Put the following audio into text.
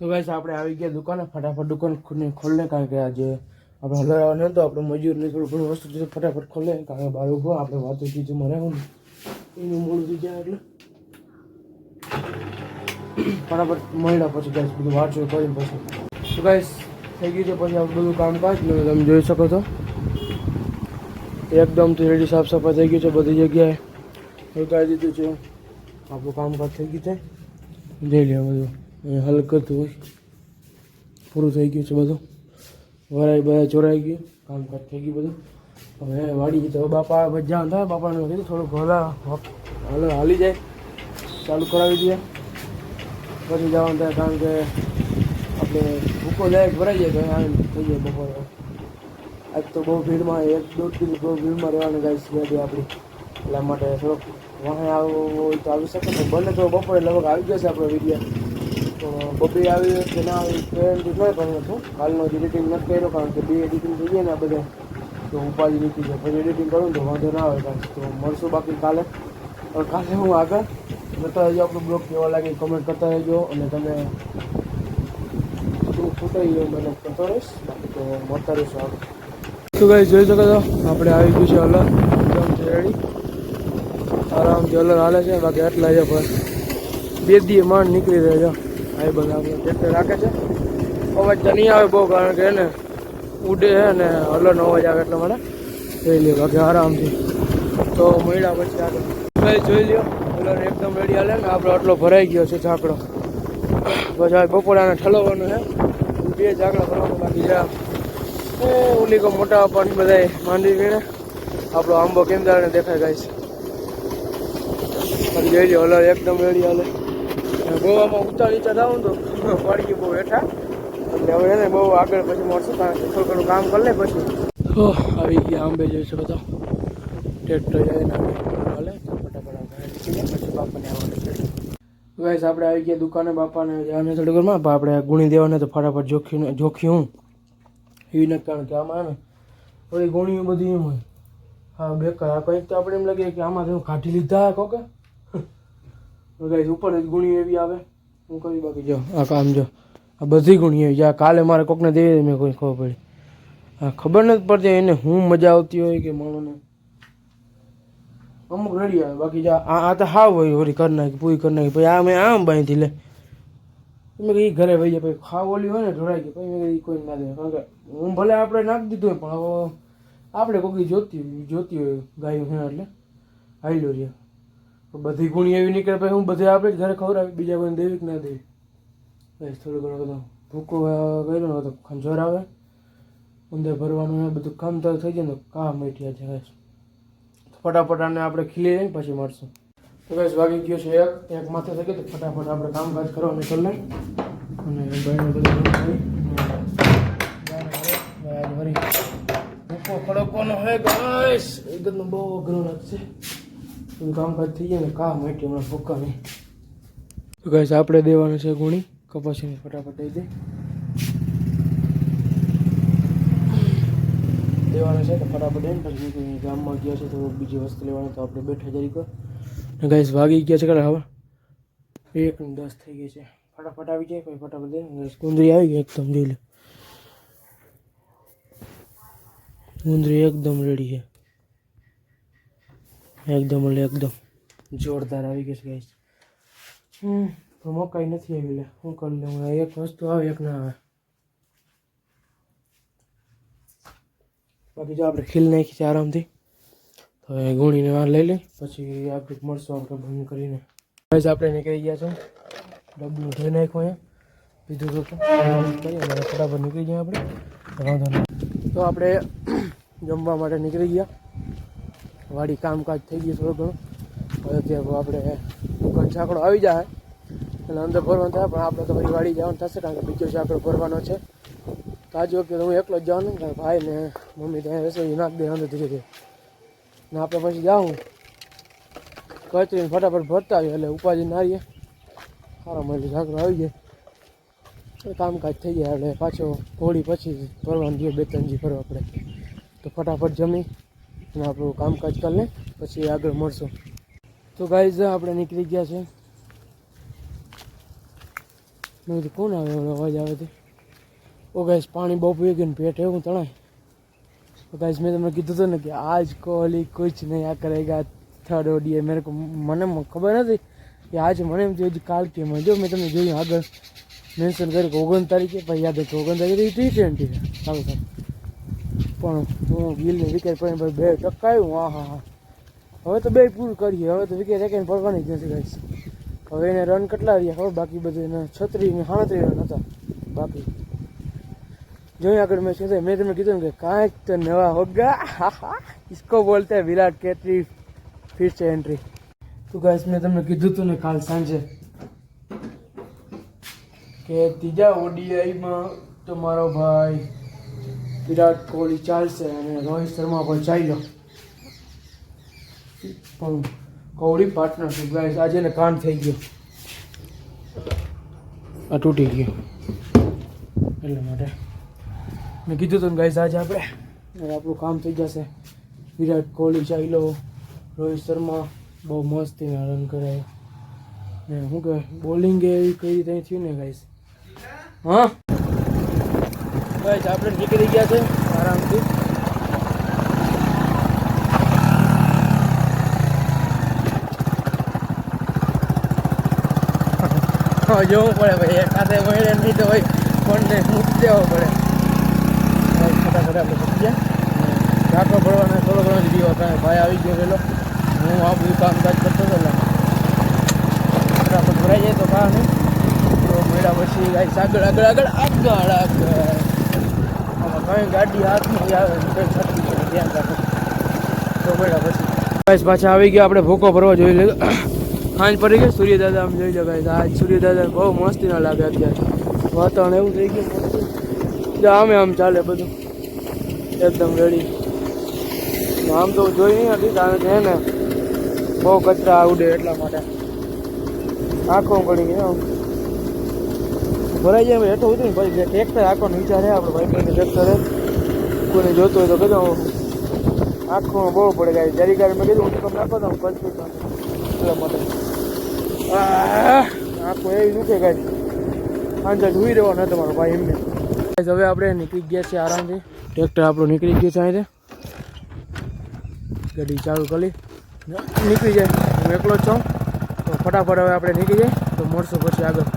તો ગાઈસ આપણે આવી ગયા દુકાને. ફટાફટ દુકાન ખુલ્લે ખોલે કારણ કે આજે આપણે હલાવવાનો હતો, આપણે મજૂરને થોડું ઘણું વસ્તુ જોઈએ ફટાફટ ખોલે કારણ કે બહાર ઊભો, આપણે વાતો કીધું મને ને એનું મૂળ થઈ જાય એટલે. ફટાફટ મળ્યા પછી ગાઈસ બધું વાંચો, કરીને પછી. તો ગાઈસ થઈ ગયું છે પછી આપણું બધું કામકાજ. ને તમે જોઈ શકો છો. એકદમથી રેડી સાફ સફાઈ થઈ ગઈ છે બધી જગ્યાએ. ઉતારી દીધું છે. આપણું કામકાજ થઈ ગયું છે. જઈ લે બધું. અહીંયા હલ કરતું હોય. પૂરું થઈ ગયું છે બધું. વરાઈ બધા ચોરાઈ ગયું. કામકાજ થઈ ગયું બધું. હવે વાડી તો બાપા ભજા હતા, બાપાને કીધું થોડુંક હલા હલો હાલી જાય. ચાલુ કરાવી દઈએ. પછી જવાનું થાય કારણ કે આપણે ભૂકો લાયક ભરાઈ જાય તો આમ થઈ જાય બપોરે. આજ તો બહુ ભીડમાં, એક દોઢ કિલો બહુ ભીડમાં રહેવાનું ગાઈસ ગાડી આપણી. એટલા માટે થોડોક વાહન આવવું હોય તો આવી શકે તો બને તો બપોરે લગભગ આવી જશે આપણો વીડિયો. બપોરે આવી કે ના આવી પેરેન્ટિંગ નહીં કર્યું હતું કાલનો જ એડિટિંગ નથી કર્યો, કારણ કે બે એડિટિંગ થઈ જાય ને આ બધા. તો ઉપાધિ નીકળી જાય પછી એડિટિંગ કરું તો વાંધો ના આવે કાંઈ. તો મળશું બાકી કાલે. કાલે હું આગળ? જતા રહેજો આપણો બ્લોગ કેવા લાગે કમેન્ટ કરતા રહેજો અને તમે શું ફૂટાઈ ગયો મને કરતો રહીશ. બાકી તો મળતા રહીશું આગળ. શું ભાઈ જોઈ શકો છો, આપણે આવી ગયું છે અલર એકદમ રેડી આરામથી અલર હાલે છે. બાકી આટલા છે પણ બે દીએ માંડ નીકળી રહ્યા છે. આ બધા આપણે ટ્રેક્ટર રાખે છે. અવાજ તો નહીં આવે બહુ, કારણ કે એને ઉડે છે ને અલરનો અવાજ આવે એટલે મને જોઈ લ્યો બાકી આરામથી. તો મળ્યા પછી આગળ. ભાઈ, જોઈ લ્યો હલર એકદમ રેડી હાલે ને, આપણો આટલો ભરાઈ ગયો છે ઝાકડો. પછી બપોરાને ઠલવવાનું છે. બે ઝાકડા ભરવાનું બાકી છે. એ ઓલી કો મોટા પણ બધા માંડી વીણે આપણો આંબો કેમ દાડે દેખાય ગાય છે જોઈ લ્યો અલર એકદમ રેડી હાલે. ગોવામાં ઉતાર નીચા થાવ તો પડી ગયું બહુ હેઠા. એટલે હવે એને બહુ આગળ પછી મળશું કારણ કે થોડું કામ કરી લે પછી. આવી ગયા આંબે જોઈ છે બધા. ટ્રેક્ટર જઈને હાલે. ફટાફટ પછી બાપાને આવવાનું આપણે આવી ગયા દુકાને બાપાને. જવાને થોડી ઘરમાં આપણે ગુણી દેવાને તો ફટાફટ જોખ્યું જોખ્યું એવી નથી કારણ કે આમાં ને થોડી ગુણીઓ બધી એમ હોય. હા, બેકાર. આ કંઈક તો આપણે એમ લાગે કે આમાં કાઢી લીધા કોકે? ગાઈસ ઉપર જ ગુણી એવી આવે. હું કરી બાકી, જો, આ કામ જો. આ બધી ગુણી એવી. જ્યાં કાલે મારે કોકને દેવી મેં કોઈ ખબર પડી. હા ખબર નથી પડતી એને હું મજા આવતી હોય કે માણોને અમુક રેડી આવે. બાકી જા, આ આ તો હાવ હોય હોરી કરી નાખી, પૂરી કરી નાખી. પછી આ મેં આમ બાંધી લે મેં કહી ઘરે વહી જાય. પછી ખાવ ઓલી હોય ને, ઢોળાઈ ગઈ. પછી મેં કોઈ ના દે. કારણ કે હું ભલે આપણે નાખી દીધું હોય, પણ હવે આપણે કોઈ જોતી જોતી હોય ગાયું હે એટલે. હાલ્યો રહ્યા બધી ગુણી એવી નીકળે, પછી હું બધે આપણે જ ઘરે આવી બીજા કોઈને દેવી કે ના દેવી? બસ થોડું ઘણું બધું ભૂકો ગયેલો ને તો ખંજોર આવે. ઉંદર ભરવાનું બધું કામ તો થઈ જાય ને, કામ મેઠિયા છે બસ ફટાફટ આને આપણે ખીલી લઈને પછી મળશું. તો બસ વાગી ગયો છે એક એક માથે થઈ ગયો, તો ફટાફટ આપણે કામકાજ કરવાનું કરી લઈએ અને ભાઈને બધું કામ ભૂકો ખડકવાનો હે ગાઈસ એકદમ બહુ અઘરો લાગશે. કામકાજ થઈ જાય ને કામ મેટી હમણાં ભૂકા નહીં. તો ગાઈસ, આપણે દેવાનું છે ગુણી. કપાસીને ફટાફટ દઈ દે. દેવાનું છે તો ફટાફટ એમ પછી નીકળી ગામમાં ગયા છે તો બીજી વસ્તુ લેવાની, તો આપણે બેઠા જરી કર. ને ગાઈસ, વાગી ગયા છે કરે હવે. એક ને દસ થઈ ગઈ છે. ફટાફટ આવી જાય, પછી ફટાફટ દે. ગાઈસ કુંદરી આવી ગઈ એકદમ, જોઈ લે. કુંદરી એકદમ રેડી છે. એકદમ એટલે એકદમ જોરદાર આવી ગઈ છે ગાઈસ હમ પણ મકાઈ નથી આવી, લે. હું કરી લઉં એક વસ્તુ આવે, એક ના આવે. બાકી જો આપણે ખીલ નાખી છે આરામથી, તો એ ગુણીને વાર લઈ લઈ પછી આપણે મળશું આપણે બંધ કરીને. બસ આપણે નીકળી ગયા છે ડબલું ધોઈ નાખ્યું અહીંયા. બીજું તો કરીએ ફટાફટ નીકળી ગયા આપણે. તો આપણે જમવા માટે નીકળી ગયા. વાડી કામકાજ થઈ ગયું થોડું ઘણું હવે આપણે દુકાન છાકડો આવી જાય. એટલે અંદર ભરવાનું થાય, પણ આપણે તો પછી વાડી જવાનું થશે, કારણ કે બીજો છાકડો ભરવાનો છે. તો આજ વખતે હું એકલો જ જવાનું, કારણ ભાઈ ને મમ્મી ત્યાં રસોઈ નાખ દે અંદર ધીરે ધીરે. ને આપણે પછી જાઉં. કચરીને ફટાફટ ભરતા આવીએ, એટલે ઉપાધિ ના રહીએ સારા મળે ઝાકડો આવી જાય. કામકાજ થઈ જાય, એટલે પાછો હોળી પછી ભરવાનું જોઈએ બે ત્રણ જી ફરવા પડે તો ફટાફટ જમી. અને આપણું કામકાજ કરી લે, પછી આગળ મળશું. તો ગાઈઝ આપણે નીકળી ગયા છે. કોણ આવે? એવો અવાજ આવે છે. ઓ ગાઈઝ પાણી બહુ પી ગયું પેટ એવું તણાય. તો ગાઈસ મેં તમને કીધું હતું ને કે આજ કોહલી કુછ નહીં આ કરેગા થર્ડ ઓડીએ મેરે મને ખબર નથી કે આજ મને એમ થયું કાલ કેમ જો મેં તમને જોયું આગળ. મેન્શન કર્યું કે ઓગણ તારીખે પછી યાદ હતું ઓગણ તારીખે? ટી ટ્વેન્ટી ચાલો સારું. પણ હું ગિલની વિકેટ પડીને બે ટકાયું હા હા હા. હવે તો બે પૂરું કરીએ, હવે તો વિકેટ એક પડવાની જ નથી ગાઈશ હવે એને રન કેટલા રહ્યા ખબર? બાકી બધું એને છત્રીસ ને સાડત્રીસ રન હતા. બાકી. જોઈએ આગળ મેં શું મેં તમને કીધું કે કાંઈક તો નવા હોગા, હા હા. ઇસકો બોલતે વિરાટ કેતરી ફિટ છે એન્ટ્રી તો ગાઈશ મેં તમને કીધું તું ને કાલ સાંજે કે ત્રીજા ઓડીઆઈમાં તમારો ભાઈ વિરાટ કોહલી ચાલશે અને રોહિત શર્મા પણ ચાલ્યો પણ કોહલી પાર્ટનર ગાઈસ આજે ને કાન થઈ ગયો. આ તૂટી ગયો. એટલા માટે. મેં કીધું હતું ગાઈસ આજે આપણે આપણું કામ થઈ જશે. વિરાટ કોહલી ચાલ્યો, રોહિત શર્મા બહુ મસ્તી રન કરે. ને શું કહે બોલિંગ એવી કઈ રીતે થયું ને ગાઈસ હા? ગાઈસ આપણે નીકળી ગયા છે આરામથી. જોવું પડે ભાઈ, એકાદે મહિને નહીં તો ભાઈ ફોનને મૂકી દેવો પડે. ફટાફટ આપણે મૂકી ગયા. ટાંકો ભરવાનો થોડો ઘણો જ ગયો કાંઈ ભાઈ આવી ગયો પેલો. હું આ બધું કામકાજ કરતો હતો ફટાફટ ભરાઈ જાય તો નહીં. તો મેળા પછી આગળ આગળ આગળ આગળ આગળ. કઈ ગાડી હાથમાં આવે ધ્યાન રાખો. પછી. આવી ગયા, આપણે ભૂકો ભરવા જોઈ લીધો. સાંજ પડી ગઈ સૂર્યદાદા આમ જોઈ લો આજ સૂર્યદાદા બહુ મસ્તી ના લાગે અત્યારે. વાતાવરણ એવું થઈ ગયું આમે આમ ચાલે બધું. એકદમ રેડી આમ તો જોઈ નહીં હતી, કારણ છે ને, બહુ કચરા આવડે એટલા માટે. આંખો પડી ગઈ આમ ભરાઈ જાય હેઠો ઉતરી પછી ટ્રેક્ટર આંખોનો વિચાર છે, આપણે ભાઈ ટ્રેક્ટર છે કોઈને જોતું હોય તો કહેજો આંખોમાં બહુ પડે ગાય જરી ગાડી મેં કીધું, હું તમને આપો હું કંચી એટલા માટે. આંખો એવી દુખે ગાડી. સાંજે જોઈ રહેવાનો તમારો ભાઈ એમને. હવે આપણે નીકળી ગયા છીએ આરામથી. ટ્રેક્ટર આપણું નીકળી ગયું છે અહીંથી. ગાડી ચાલુ કરી. નીકળી જાય. હું એકલો જ છું. તો ફટાફટ હવે આપણે નીકળી જાય તો મળશું પછી આગળ.